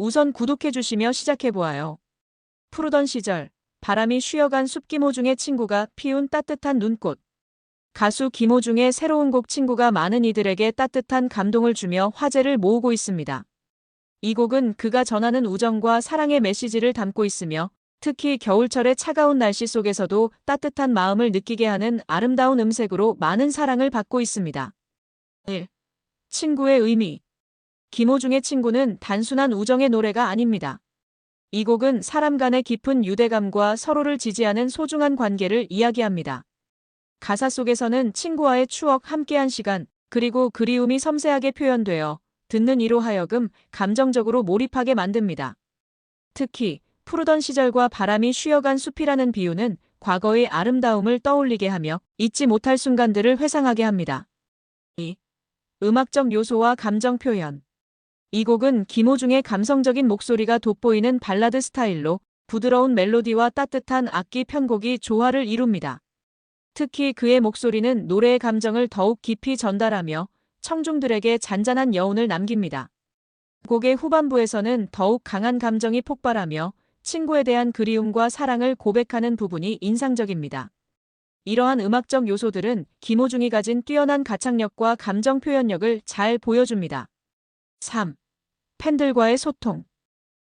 우선 구독해주시며 시작해보아요. 푸르던 시절, 바람이 쉬어간 숲기모중의 친구가 피운 따뜻한 눈꽃. 가수 김호중의 새로운 곡 친구가 많은 이들에게 따뜻한 감동을 주며 화제를 모으고 있습니다. 이 곡은 그가 전하는 우정과 사랑의 메시지를 담고 있으며 특히 겨울철의 차가운 날씨 속에서도 따뜻한 마음을 느끼게 하는 아름다운 음색으로 많은 사랑을 받고 있습니다. 1. 친구의 의미 김호중의 친구는 단순한 우정의 노래가 아닙니다. 이 곡은 사람 간의 깊은 유대감과 서로를 지지하는 소중한 관계를 이야기합니다. 가사 속에서는 친구와의 추억 함께한 시간, 그리고 그리움이 섬세하게 표현되어 듣는 이로 하여금 감정적으로 몰입하게 만듭니다. 특히 푸르던 시절과 바람이 쉬어간 숲이라는 비유는 과거의 아름다움을 떠올리게 하며 잊지 못할 순간들을 회상하게 합니다. 2. 음악적 요소와 감정 표현 이 곡은 김호중의 감성적인 목소리가 돋보이는 발라드 스타일로 부드러운 멜로디와 따뜻한 악기 편곡이 조화를 이룹니다. 특히 그의 목소리는 노래의 감정을 더욱 깊이 전달하며 청중들에게 잔잔한 여운을 남깁니다. 곡의 후반부에서는 더욱 강한 감정이 폭발하며 친구에 대한 그리움과 사랑을 고백하는 부분이 인상적입니다. 이러한 음악적 요소들은 김호중이 가진 뛰어난 가창력과 감정 표현력을 잘 보여줍니다. 3. 팬들과의 소통.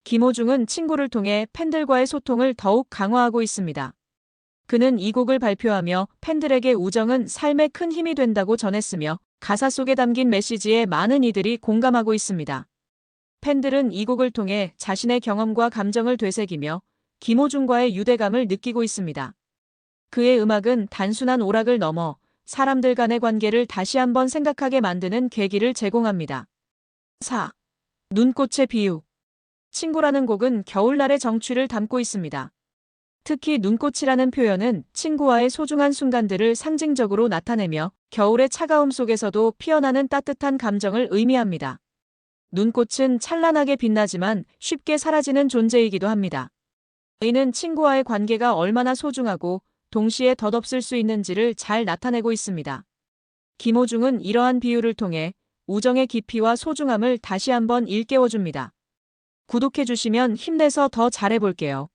김호중은 친구를 통해 팬들과의 소통을 더욱 강화하고 있습니다. 그는 이 곡을 발표하며 팬들에게 우정은 삶에 큰 힘이 된다고 전했으며 가사 속에 담긴 메시지에 많은 이들이 공감하고 있습니다. 팬들은 이 곡을 통해 자신의 경험과 감정을 되새기며 김호중과의 유대감을 느끼고 있습니다. 그의 음악은 단순한 오락을 넘어 사람들 간의 관계를 다시 한번 생각하게 만드는 계기를 제공합니다. 4. 눈꽃의 비유. 친구라는 곡은 겨울날의 정취를 담고 있습니다. 특히 눈꽃이라는 표현은 친구와의 소중한 순간들을 상징적으로 나타내며 겨울의 차가움 속에서도 피어나는 따뜻한 감정을 의미합니다. 눈꽃은 찬란하게 빛나지만 쉽게 사라지는 존재이기도 합니다. 이는 친구와의 관계가 얼마나 소중하고 동시에 덧없을 수 있는지를 잘 나타내고 있습니다. 김호중은 이러한 비유를 통해 우정의 깊이와 소중함을 다시 한번 일깨워줍니다. 구독해주시면 힘내서 더 잘해볼게요.